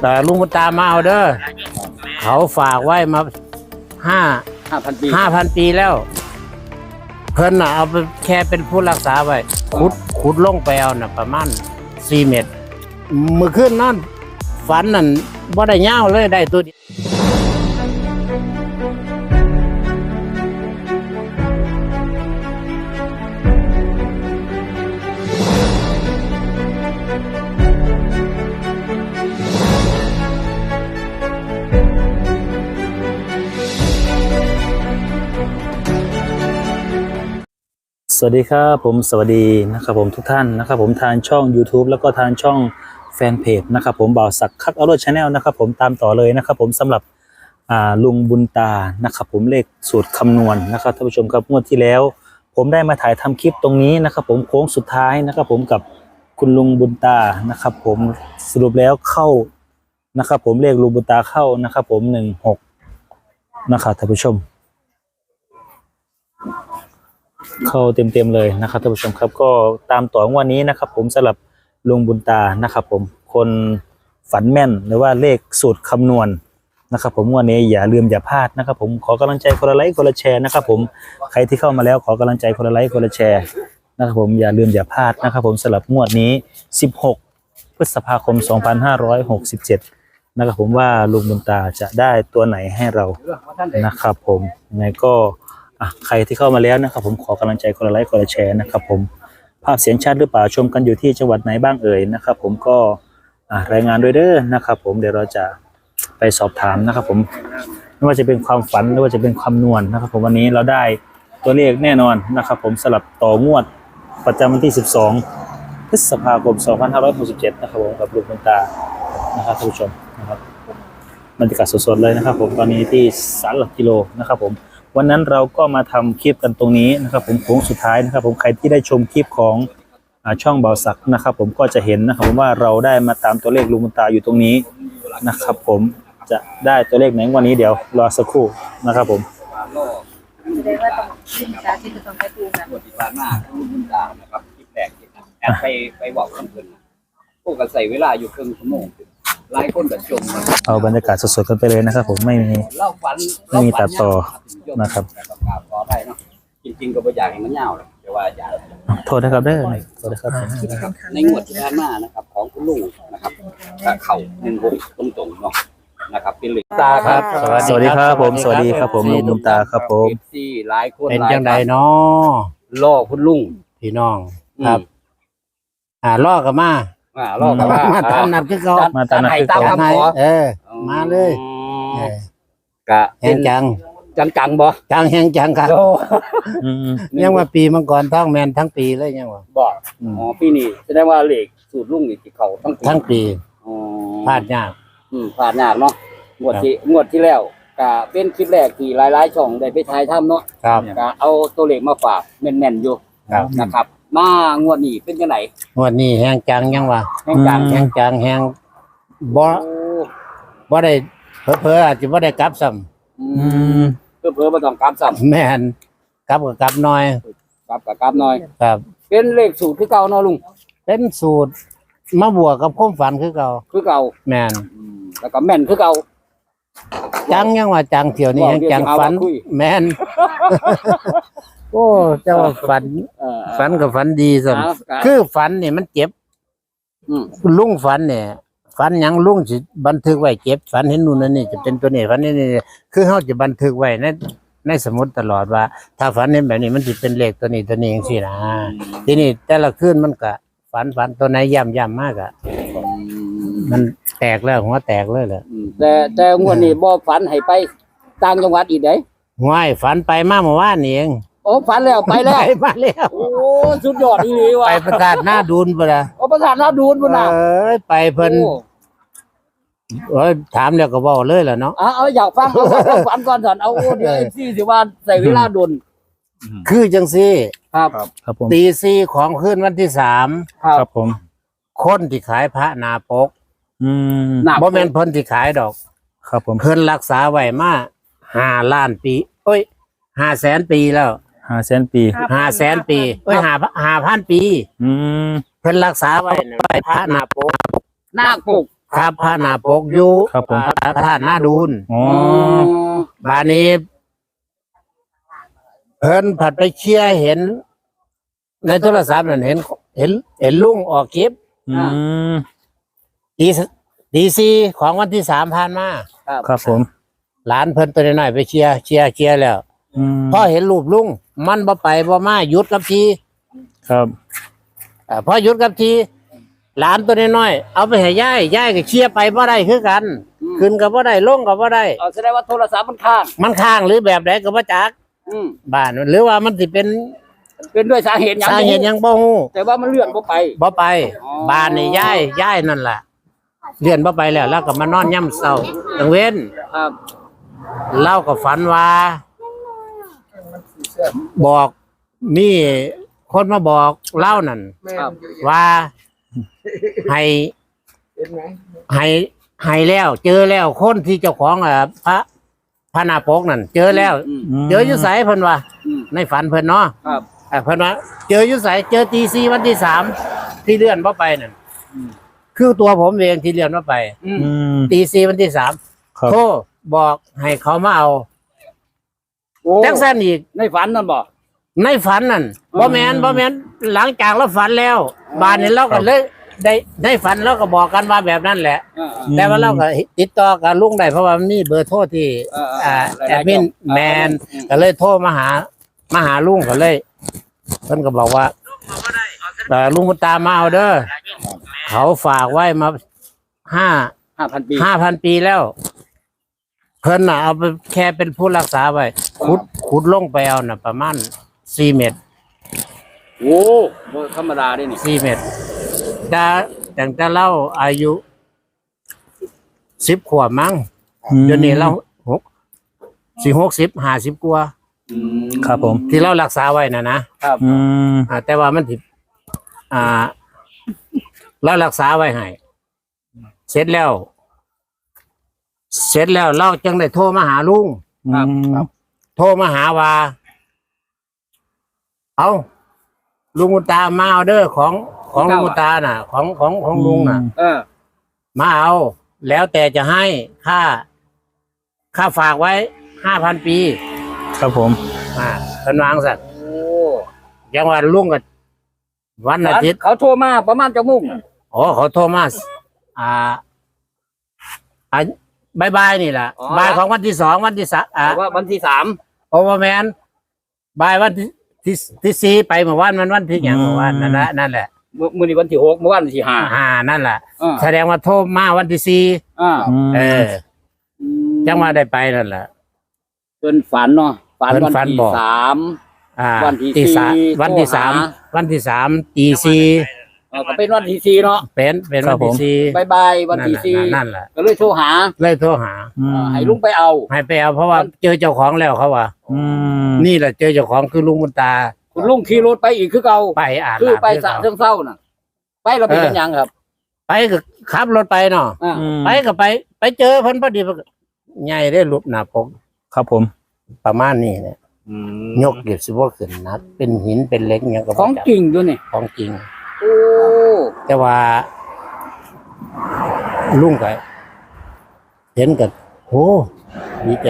แต่ลุงบุญตามาเอาเด้อเขาฝากไว้มาห้าห้าพันปีห้าพันปีแล้ว เพิ่นน่ะเอาไปแค่เป็นผู้รักษาไว้ขุดขุดลงไปเอาน่ะ ประมาณสี่เมตร เมื่อคืนนั่นฝันนั่นบ่ได้ยาวเลยได้ตัวเดียว วัสดีครับผมสวัสดีนะครับผมทุกท่านนะครับผมทางช่อง YouTube แล้วก็ทางช่องแฟนเพจนะครับผมบ่าวสักคักเอารถชาแนลนะครับผมตามต่อเลยนะครับผมสำหรับลุงบุญตานะครับผมเลขสูตรคำนวณนะครับท่านผู้ชมครับงวดที่แล้ว ผมได้มาถ่ายทำคลิปตรงนี้นะครับผมโค้งสุดท้ายนะครับผมกับคุณลุงบุญตานะครับผมสรุปแล้วเข้านะครับผมเลขลุงบุญตาเข้านะครับผมหนึ่งหกนะครับท่านผู้ชม เข้าเต็มๆเลยนะครับท่านผู้ชมครับก็ตามต่องวันนี้นะครับ ผมสำหรับลุงบุญตานะครับผมคนฝันแม่นหรือว่าเลขสูตรคำนวณนะครับผมวันนี้อย่าลืมอย่าพลาดนะครับ ผมขอกำลังใจคนละไลค์คนละแชร์นะครับผมใครที่เข้ามาแล้วขอกำลังใจคนละไลค์คนละแชร์นะครับผมอย่าลืมอย่าพลาดนะครับผมสำหรับงวดนี้ 16 พฤษภาคม 2567 นะครับผมว่าลุงบุญตาจะได้ตัวไหนให้เรานะครับผมยังไงก็ อะใครที่เข้ามาแล้วนะครับ ผมขอกำลังใจคนละไลค์คนละแชร์นะครับ ผมภาพเสียงชัดหรือเปล่าชมกันอยู่ที่จังหวัดไหนบ้างเอ่ยนะครับ ผมก็รายงานด้วยเด้อนะครับ ผมเดี๋ยวเราจะไปสอบถามนะครับ ผมไม่ว่าจะเป็นความฝันหรือว่าจะเป็นความนวลนะครับ ผมวันนี้เราได้ตัวเลขแน่นอนนะครับ ผมสลับต่องวดประจำวันที่ 12 พฤษภาคม 2567 นะครับผมกับลุงคุณตานะครับท่านผู้ชมนะครับบรรยากาศสดๆเลยนะครับ ผมตอนนี้ที่ศาลหลักกิโลนะครับ ผม วันนั้นเราก็มาทำคลิปกันตรงนี้นะครับผมโค้งสุดท้ายนะครับ ผมใครที่ได้ชมคลิปของอช่องเบาสักนะครับ ผมก็จะเห็นนะครับผมว่าเราได้มาตามตัวเลขลุงบุญตาอยู่ตรงนี้นะครับ ผมจะได้ตัวเลขไหนวันนี้เดี๋ยวรอสักครู่นะครับ ผมแสดงว่าต้องขึ้นตาที่จะต้องไปดูกันบทที่ผ่านมาคุณบุญตานะครับคลิปแรกที่แอดไปไปบอกคำเพิ่นพวกก็ใส่เวลาอยู่ครึ่งชั่วโมง หลายคนก็ชมนะเอาบรรยากาศสดๆกันไปเลยนะครับ ผมไม่มี เล่าฝันไม่มีตัดต่อนะครับแต่ก็กราบขอได้เนาะจริงๆก็บ่อยากให้มันยาวหรอกแต่ว่าอยาก โทษนะครับเด้อโทษนะครับนะครับในงวดที่ผ่านมานะครับของคุณลุงนะครับก็เข้า16ตรงๆเนาะนะครับเป็นเหล็กตาครับสวัสดีครับผมสวัสดีครับผมลุงบุญตาครับผม ที่หลายคนเป็นหลายจังใดเนาะล่อคุณลุงพี่น้องอืมครับ อ่าล่อกับมา อ่าล่อกับว่ามาตามนัดคือเขามาตามนัดคือตามเก่าคำขอเออ มาเลย เออกะแหงจังจังจังๆบ่จังแหงจังครับโอ้อืมยังว่าปีมังกรท้องแมนทั้งปีเลยยังว่า บ่อืม อ๋อปีนี้แสดงว่าเลขสูตรลุงนี่ที่เขาทั้งปีทั้งปีอ๋อพลาดยาก อืมพลาดยากเนาะงวดที่งวดที่แล้วก็เป็นคลิปแรกที่หลายๆช่องได้ไปถ่ายทำเนาะ ครับ ก็เอาตัวเลขมาฝากแม่นๆอยู่ครับ นะครับ มางวดนี้เป็นจังได งวันนี้แหงจังยังว่าแห่งจังแหงจังแหงบ่โอ้บ่ได้เผลอๆอาจจะบ่ได้กลับซ้อือืมมเพื่อเพื่อบ่ต้องกลับซ้ำแม่นกลับก็กลับน้อยำกลับกับกลับหน่อย ครับ เป็นเลขสูตรคือเก่าเนาะลุงเป็นสูตรมาบวกกับความฝันคือเก่าคือเก่าแม่นอืมแล้วก็แม่นคือเก่า จังยังว่าจังเที่ยวนี้บอกยังเดี๋ยวจังสิหาฝันว่าคุย แม่น โอ้เจ้าฝัน เออ ฝันกับฝันดีสั่นเอาครับ คือฝันนี่มันเจ็บอืมลุงฝันเนี่ยฝันหยังลุงสิบันทึกไว้เก็บฝันเห็นนู่นนั่นนี่จะเป็นตัวนี้ฝันนี่นี่คือเฮาจะบันทึกไว้ในในสมุดตลอดว่า ถ้าฝันเห็นแบบนี้มันสิเป็นเลขตัวนี้ตัวนี้จังซี่นะทีนี้แต่ละคืนมันก็ฝันฝันตัวไหนย่ำย่ำมากอะมันแตกแล้วหัวแตกเลยแหละอืมแต่แต่งวดนี้บ่ฝันให้ไปต่างจังหวัดอีกเด้ห้วยฝันไปมาเมื่อวานนี่เอง โอ้ฝันแล้วไปแล้วไปมาแล้วโอ้สุดยอดอีหลีว่ะไปประกาศหน้าดูนไปละโอ้ประธานน่าดูนพุ่นน่ะเอ้ยไปเพิ่นโอ้เอ้ยถามแล้วก็เว้าเลยล่ะเนาะเอาเอาอยากฟังเอาฟังฝันก่อนก่อนเอาโอ้เดี๋ยว FC สิว่าใส่เวลาดนคือจังซี่ครับ ครับผมตีสี่ของคืนวันที่สามครัครับบผม คนที่ขายพระนาปกอืมหนัก บ่แม่นเพิ่นที่ขายดอก ครับผม เพิ่นรักษาไว้มาห้าล้านปีเอ้ยห้าแสนปีแล้ว ห้าแสนปี ห้าแสนปีเอ้ยห้าห้าพันปี อืม เพิ่นรักษาไว้น่ะไว้พระนาปกหน้าปกครับพระนาปกอยู่ครับผม พระธาตุนาดูนอ๋อ บานนี้ เพิ่นผัดไปเชียร์เห็น ในโทรศัพท์นั่นเห็น เห็น เห็นลุงออกคลิปอืม ดีดีซีของวันที่สามผ่านมาครับผม หลานเพิ่นตัวน้อยๆไปเชียร์เชียร์เชียร์แล้วอืมพอเห็นรูปลุง มันบ่ไปบ่มาหยุดกับทีครับอ่าพอหยุดกับทีหลานตัวน้อยๆเอาไปให้ย่ายย่ายก็เชียร์ไปบ่ได้คือกันขึ้นก็บ่ได้ลงก็บ่ได้ เอาแสดงว่าโทรศัพท์มันค้างมันข้างหรือแบบใดก็บ่จักอืมบ้านหรือว่ามันสิเป็นเป็นด้วยสาเหตุหยังสาเหตุหยังบ่ฮู้แต่ว่ามันเลื่อนบ่ไป บ่ไป อ๋อ บ้านนี่ย้ายย้ายนั่นล่ะเลื่อนบ่ไปแล้วแล้วก็มานอนย่ำเศร้าตังเว้นครับ เล่าก็ฝันว่า บอกมีคนมาบอกเล่านั่นครับ ว่าให้ให้ให้แล้ว เจอแล้วคนที่เจ้าของอะพระพระนาปกนั่นเจอแล้วอืมเจออยู่ไสเพิ่นว่า อืมในฝันเพิ่นเนาะครับ อะเพิ่นว่าเจออยู่ไสเจอตีซีวันที่สามที่เลื่อนบ่ไปนั่นอืม คือตัวผมเองที่เลื่อนบ่ไป อืมอืมตีซีวันที่สามครับ โทรบอกให้เขามาเอาโอ้ จังสันอีก ในฝันนั่นบ่ในฝันนั่นอืมบ่แมนบ่แมนหลังจากเราฝันแล้ว บานนี้เราก็เลยได้ได้ฝันเราก็บอกกันว่าแบบนั้นแหละอ่าอืมแต่ว่าเราก็ติดต่อกับลุงได้เพราะว่ามันมีเบอร์โทรที่เออเอออ่าหลายๆแอดมินช่องแมนอืมก็เลยโทรมาหามาหาลุงก็เลยเพิ่นก็บอกว่าเอ่อลุงบุญตามมาเอาเด้อเขาฝากไว้มาห้าห้าพันปีห้าพันปีแล้ว เพิ่นน่ะเอาไปแค่เป็นผู้รักษาไว้ขุดขุดลงไปเอาน่ะ ประมาณสี่เมตรโอ้บ่ธรรมดาเด้นี่สี่เมตรจะแต่งแต่เล่าอายุสิบขวบมั้งอืมเดี๋ยวนี้เราหกสี่หกสิบห้าสิบกว่า อืมครับผม ที่เรารักษาไว้นะนะครับอืมอ่าแต่ว่ามันถิอ่า เรารักษาไว้ให้เสร็จแล้ว เสร็จแล้วเราจึงได้โทรมาหาลุงอืมโทรมาหาว่า เอาลุงกุณตามาเอาเด้อของของลุงกุณตาน่ะ ของของของลุงน่ะ เออ มาเอา แล้วแต่จะให้ค่า ค่าฝากไว้ห้าพันปีครับผม อ่าเป็นวางสัตว์โอ้ยังวันลุงกับวันอาทิตย์ เขาโทรมาประมาณจะมุ่งโอ้เขาโทรมาอ่าอ่า บายบายนี่แหละบายของวันที่สองวันที่สามอ่าแต่ว่าวันที่สามโอเวอร์แมนบายวันที่ที่ที่สี่ไปเมื่อวานมันวันที่อย่างเมื่อวานนั่นแหละนั่นแหละมื้อมื้อนี้วันที่หกเมื่อวานวันที่ห้าอ่านั่นแหละอ่าแสดงว่าโทรมาวันที่สี่อ่าอืมเออจังว่าได้ไปนั่นแหละ เพิ่นฝันเนาะฝันเพิ่นวันฝันที่บอก สาม อ่าวันที่ตีสามสี่วันที่สามโทรหา วันที่สามตีสี่ เออก็เป็นวันที่สี่เนาะเป็นเป็นวันที่สี่บายบายวันที่สี่นั่นแหละก็เลยโทรหาเลยโทรหาอืมให้ลุงไปเอา ให้ไปเอาเพราะว่าเจอเจ้าของแล้วเขาว่าอืมนี่แหละเจอเจ้าของคือลุงบุญตา คุณลุงขี่รถไปอีกคือเก่าไปอ่านคือหลาไปคือสระเขาเชิงเศร้าน่ะ ไปเราเป็นยังครับ ไปก็ขับรถไปเนาะอ่าอืมไปก็ไป ไปเจอเพิ่นพอดีเพิ่นก็ใหญ่ได้รูปหน้าปกครับผม ประมาณนี้เนี่ยยกเก็บสิบ่ขึ้นนะเป็นหินเป็นเหล็กหยังก็ของบ่จักจริงด้วยนี่ของจริงโอ้ แต่ว่าลุงก็เห็นกับโอ้มีใจ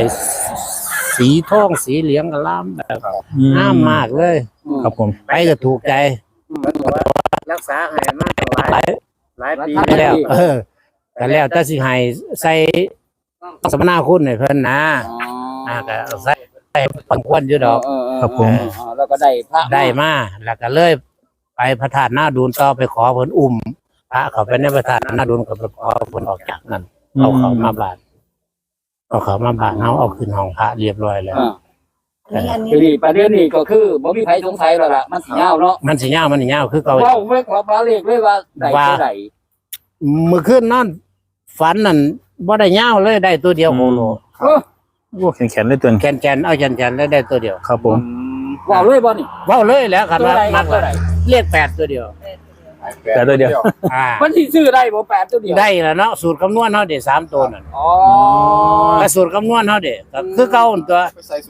สีทองสีเหลืองกลามแบบอืงามมากเลย ครับผมไปก็ถูกใจรักษาให้มาตั้งหลายหลายปีรักษาแล้วดีเออแต่แล้วแต่สิให้ใส่สมนาคุณให้เพิ่นนะอ๋ออ่าก็ใส่ใส่ปังควรอยู่ดอกเเเครับผมเออแล้วก็ได้พระได้มาแล้วก็เลยไป พระธาตุหน้าดูนต่อไปขอเพิ่นอุ้มพระเขาไปในพระธาตุหน้าดูนก็ไปขอเพิ่นออกจากนั่นเอาเขามาบาดเอาเขามาบาดเฮาเอาขึ้นห้องพระเรียบร้อยแล้วอ่าอันนี้อันนี้ ทีนี้ประเด็นนี้ก็คือบ่มีใครสงสัยแล้วล่ะมันสิยาวเนาะมันสิยาวมันสิยาวคือเก่า เว้าไว้ขอฟ้าเลขเลยว่าได้ว่าเท่าใดมื้อคืนนอนฝันนั่นบ่ได้ยาวเลยได้ตัวเดียวโคโลเออโอ้แข็งแข็งเลยตัวนี้แกนๆเอาแกนๆแล้วได้ตัวเดียวครับผมเว้าเลยบ่นี่ เว้าเลยแล้วคันตัวว่าใดคมัรับกตัวใดเรียกแปดตัวเดียว แต่ตัวเดียว อ่ามันสิซื้อได้บ่แปดตัวเดียวได้แล้วเนาะสูตรคำนวณเฮาเด็สามตัวนั่นอ๋อก็สูตรคำนวณเฮาเด็ก็คือเก่าหั่นตัว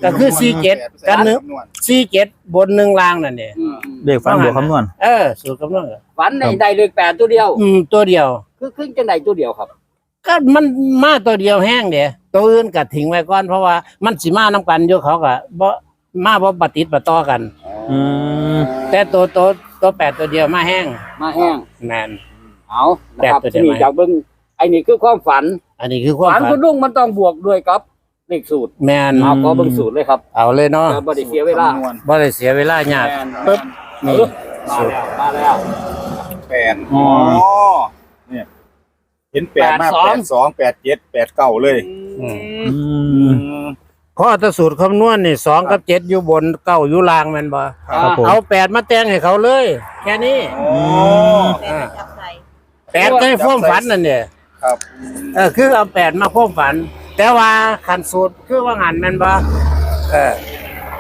ก็คือ47กันหนึ่งสี่เจ็ดบนหนึ่งล่างนั่นเองอืมเลขฟันบวกคำนวณ เออสูตรคำนวณก็ฝันในได้เลขแปดตัวเดียว อืมตัวเดียว คือคือจังไดตัวเดียวครับ ก็มันมาตัวเดียวแห้งเดี๋ยตัวอื่นก็ทิ้งไว้ก่อนเพราะว่ามันสิมานํกันอยู่เขาก็บ่ มาบ่ปฏิดประต่อกัน อืมแต่ตัวตัวตัวแปดตัวเดียวมาแห้งมาแห้งแมน เอานะครับแบบตัวเดีที่ยวนี่ไหมจากเบิ่งไอ้นี่คือความฝันอันนี้คือความฝันฝัคุนณลุงมันต้องบวกด้วยครับเลขสูตรแมนเอาขอเบิ่งสูตรเลยครับเอาเลยเนาะจะบ่ได้เสียเวลาคำนวณบ่ได้เสียเวลายากแม่นปึ๊บนี่นี่มาแล้วมาแล้ว แปดอ๋อ๋ออเนี่ยเห็นแปดมาแปดสองแปดสองแปดเจ็ดแปดเก้าเลย อืม อืม เพราะถ้าสูตรคำนวณนี่สองกับเจ็ดอยู่บนเก้าอยู่ล่างแม่นบ่ครับผม เอาแปดมาแต่งให้เขาเลย แค่นี้โอ้แม่จับใส่แปดในความฝันนั่นเนี่ยครับ เออคือเอาแปดมาความฝัน แต่ว่าขันสูตรคือว่าหันแม่นบ่เออ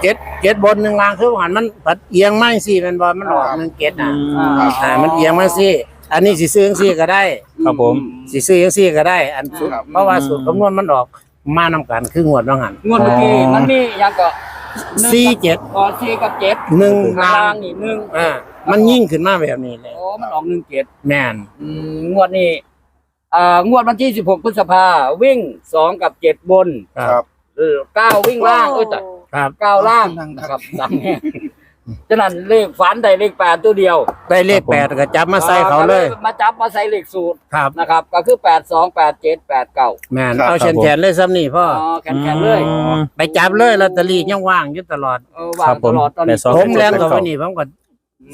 เจ็ดเจ็ดบนหนึ่งล่างคือว่าหันมันปัดเอียงไม่สิแม่นบ่มันออกหนึ่งเจ็ดอะอืม อ่ามันเอียงมาสิอันนี้สิซื้อจังซี่ก็ได้ ครับผม สิซื้อจังซี่ก็ได้ อันสูตรเพราะว่าสูตรคำนวณมันออก มานํกันคืองวดว่าหันงวดเมื่อกี้มันมีหยังก็หนึ่งสี่เจ็ดอ๋อสี่กับเจ็ดหนึ่งล่าล่างงนี่หนึ่งอ่ามันยิ่งขึ้นมาแบบนี้เลยโอ้มันออกหนึ่งเจ็ดแม่นอืมงวดนี้อ่างวดวันที่สิบหกพฤษภาวิ่งสองกับเจ็ดบนครับเออเก้าวิ่งล่างเอ้ยแต่ครับเก้าล่างนะครับดังแน่ ฉะนั้นเลขฝันได้เลขแปดตัวเดียวได้เลขแปดก็จับมาใส่เขาเลย มาจับมาใส่เลขสูตรครับนะครับ ก็คือแปดสองแปดเจ็ดแปดเก้าแม่นเอาแขนๆเลยซ้ำนี่พ่ออ๋ออแข็งๆเลยอืมไปจับเลยลอตเตอรี่ยังว่างอยู่ตลอดเออวางตลอดตอนนี้ครับผมผมแรงกับวันนี้ผมก็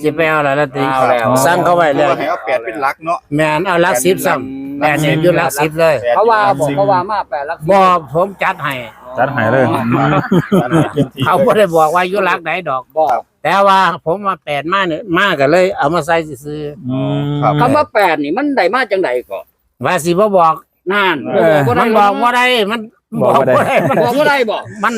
สิไปเอาละลอตเตอรี่เอาแล้วสั่งเขาไว้แล้วให้เอาแปดเป็นหลักเนาะแม่นเอาหลักสิบซ้ำแม่นเนี่ยอยู่หลักสิบเลยแปดเขาว่าหลับอกสิเขาว่ามาแปดลักบ่ผมจัดให้จัดหายเลยอันนี้ต็มที่เขาบ่ได้บอกว่าอยู่หลักไหนดอกบอก แต่ว่าผมมาแปดมาเนี่ยมาก็เลย เอามาใส่ซื้ออืมคำว่าแปดนี่มันได้มาจังไดก่อนๆว่าสิบ่บอกนั่นเออมันบอกว่าได้มันบอกบ่ได้บ่ได้มันบอกว่าได้บอกมัน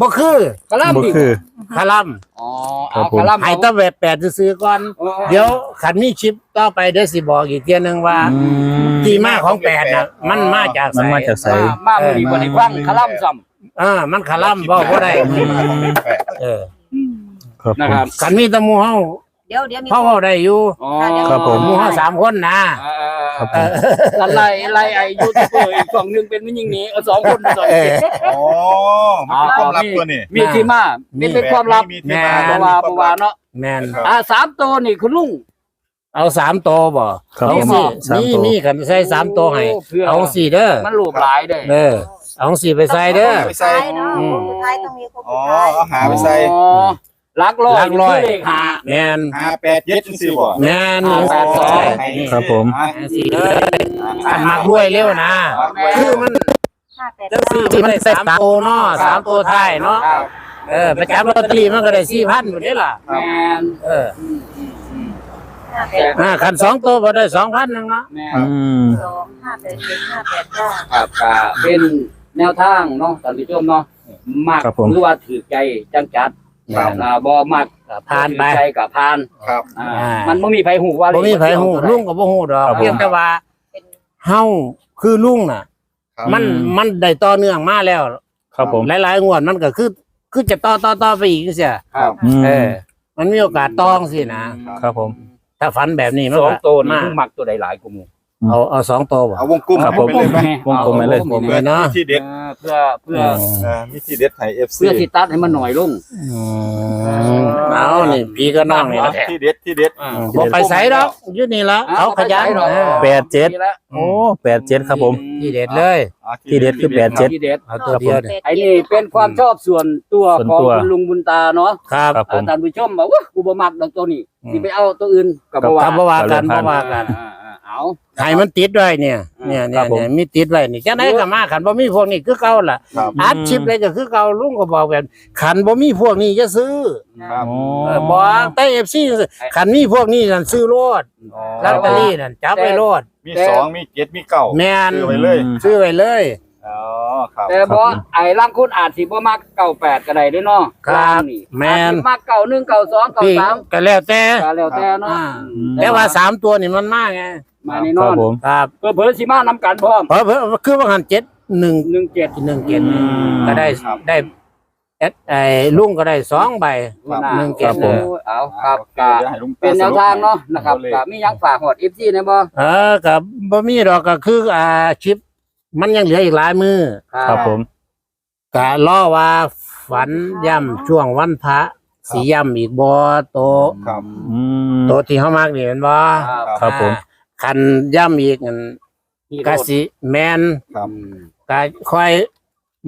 บ่คือกะล่ำบ่ดิคือ คาลัมอ๋อครัเอาบผมกะล่ำให้ตั้งแบบแปดซื้อๆก่อน อ๋อเดี๋ยวขันมีชิปต่อไปเดี๋ยวสิบอกอีกเทียหนึงว่า อืมที่มาของแปดน่ะมันมาจากมันไสมาจากไส มามาบ่ดีบ่ได้ฟังกะล่ำซ้ำเออมันคาลัมบอกว่าได้แปดเออ ครับผนะมครับขันมีแตะมูเฮาเดี๋ยวเดี๋ยวมี เขาเฮาได้อยู่อ๋อครับผม หมูเฮาสามคนนะเออครับผเอมอแล้วไล่ไล่ไอ้ยูทูบเบอร์อีกฝั่งหนึงเป็นมันยิงหนี้เออสองคนสองเอคนออ๋อมันเป็นความลับตัวนี้มีที่มามีเป็นความลับมีที่มาแม่บ่ว่าบ่ว่าเนาะแม่นครับ อ่าสามตัวนี่คุณลุง เอาสามตัวบ่ครับเอาผมสิสามมีตัว มีขันใส่สามตัวให้โเพื่อ เอาสี่เด้อมันหลูบหลายเด้เออเอาสี่ไปใส่เด้อ ไปใส่ ท้ายเนาะอืมสุดท้ายต้องมีครบอ๋สุอดท้ายเอาหาไปใส่ อ๋อ ลักร้อยลักร้อยนี่คืเลขหา แม่นหาแปดเจ็ดจังซี่บ่แม่นอ่าแปดสองใช่นี่ครับผม อะสี่เลยขันมักด้วยเร็วนะ คือมันห้าแปดจังเก้าสี่มันได้สามตัวเนาะสามตัวท้ายเนาะ ครับเออไปจับลอตเตอรี่มันก็ได้สี่พันอยู่นี่ล่ะ แมนเออห้าแปดอ่าขันสองตัวพอได้สองพันหนึ่งเนาะ แมนอืม สองห้าแปดเจ็ดห้าแปดเก้าครับก็เป็นแนวทางเนาะท่านผู้ชมเนาะมักครับผม หรือว่าถือใจจังจัด ครับอ่าบ่มักผ่านไปถือใจกับผ่าน ครับ อ่า อ่ามั มันบ่มีไผฮู้ว่าบ่มีไผฮู้ลุงก็บ่ฮู้ดอกครับผม เพียงแต่ว่าเป็นเฮาคือลุงน่ะ ครับ มันมันได้ต่อเนื่องมาแล้ว ครับผมหลายๆงวดมันก็คือ คือจะต่อต่อต่อไปอีกเสียครับอืมเออ มันมีโอกาสต้องสินะ ครับผม ถ้าฝันแบบนี้มันสองก็ตัวนี่มามึงมักตัวใดหลายกว่าหมู่ เอาเอาสองตัวบ่ เอาวงกลมครับผมไปเลยไหมวงกลมไปเลยวงกลมเพื่อเนาะที่เด็ดเพื่อเพื่อเออมีที่เด็ดให้ FC เพื่อสิตัดให้มันหน่อยลงอืมเอานี่พี่ก็น้องนี่เอาแหละที่เด็ดที่เด็ดอ่าบ่ไปไสดอกอยู่นี่ละเขาขยันเอาไปใส่ดอกเออแปดเจ็ดนี่ละโอ้แปดเจ็ดครับผม ที่เด็ดเลยอาที่เด็ดคือแปดเจ็ดที่เด็ดเอาตัวเดียวเนี่ยไอ้นี่เป็นความชอบส่วนตัวส่วนของตัวคุณลุงบุญตาเนาะครับครับผมอ่าท่านผู้ชมบอกว่ากูบ่มักดอกตัวนี้อืมสิไปเอาตัวอื่นก็บ่ว่าครับบ่ว่ากันครับ่บว่ากันอ่าอ่า เอาให้มันติดไว้เนี่ย เนี่ยคเนี่รัยบผมเนี่ยมีติดไว้นี่จังได๋ก็มาขันบ่มีพวกนี้คือเก่าล่ะครับ อัดชิปเลยก็คือเก่าลุงก็บอกแบบขันบ่มีพวกนี้จะซื้อครับโอ้เออบอกแต่ FC ขันมีพวกนี้นั่นซื้อโลดอ๋อลอตเตอรี่นั่นจับไว้โลดมีสองมีเจ็ดมีเก้า แม่นซื้อไว้เลย ซื้อไว้เลย อ๋อครับแต่บ่ไอ้ร่างคุณอาจสิบ่มัก98ก็ได้เด้อเนาะครับร่างนี่แม่น อาจสิมัก91 92พี่93ก็แล้วแต่ก็แล้วแต่เนาะอ่าอืมแต่ว่าสามตัวนี่มันมากไง มาแน่นคอรับนผม ครับเพิ่นสิมานํกันพร้อม เพราะเพราะคือว่าหันเจ็ดหนึ่ง17หนึ่งเจ็ดอืม ก็ได้ครับ ได้แอดไอ้ลุงก็ได้สองใบครับ หนึ่งเก็เก็บบเลเลยยเอาครับโอเคก็เดี๋ยวให้ลุงตเป็นแนวทางเนาะนะครับตัวเลขก็มีหยังฝากหอด FC นะบ่เออกับบ่มีดอกก็คืออ่าชิป มันยังเหลืออีกหลายมือครับผม ก็รอว่าฝันย่ำช่วงวันพระสีย่ำอีกบ่โตครับ อืม โตที่เฮามากนี่แม่นบ่ ครับ ครับผม อ่า คันย่ำอีกนั่นนี่ก็สิแม่นครับอืมก็ค่อย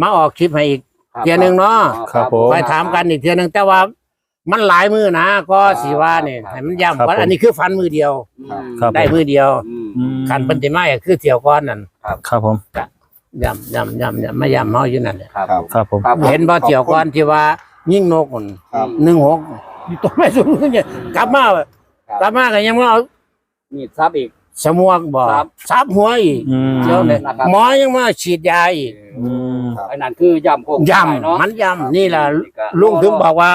มาออกคลิปให้อีกครับเที่ยหนึงเนาะครับผมค่อยถามกันอีกเที่ยหนึงแต่ว่ามันหลายมือนะก็สิว่านี่ให้มันย่ำว่าอันนี้คือฝันมือเดียวอืมครับ ได้มือเดียวอืมอืมคันเพิ่นสิมาก็คือเที่ยวก่อนนั่นครับผม ย่ำย่ำย่ำย่ำมาย่ำเฮาอยู่นั่นแหละครับครับครับผม ครับเห็นบ่เที่ยวก่อนที่ว่ายิ่งนกนั่นครับ หนึ่งหกอยู่ตรงไม่สูงเนี่ยกลับมาครับ กลับมาก็ยังว่าเอา มีดซับอีก สมวกบ่ครับ ซับหัวอีกอืมเดี๋ยวเนี่ยนะครับ หมอยังมาฉีดยาอีกอืมครับไอ้นั่นคือย่ำโคงย่เนาะำมันย่ำนี่ล่ะนี่ก็ลุงถึงบอกว่า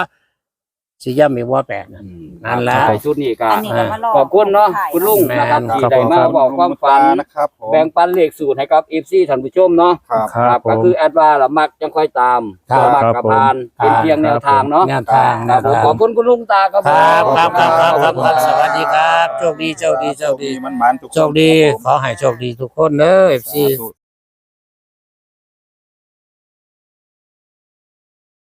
สิย่ำมีว่าแปดนะอืมนั่นแหละครับชุดนี้ก็อันนี้ก็มารอขอบคุณเนาะคุณลุงนะครับแม่น ที่ได้มาบอกความฝัน นะครับผมแบ่งปันเลขสูตรให้กับ FC ท่านผู้ชมเนาะครับ ครับผก็มคือแอดว่าละมักจังค่อยตามครับบ่มักกับพานเป็นเพียงแนวทางเนาะแนวทางครับผมขอบคุณคุณลุงตาครับคผมรับครับครับครับครับครับสวัสดีครับโชคดีโชคดีโชคดีมันมันๆทุกคนโชคดี ขอให้โชคดีทุกคนเด้อ FC สาธุ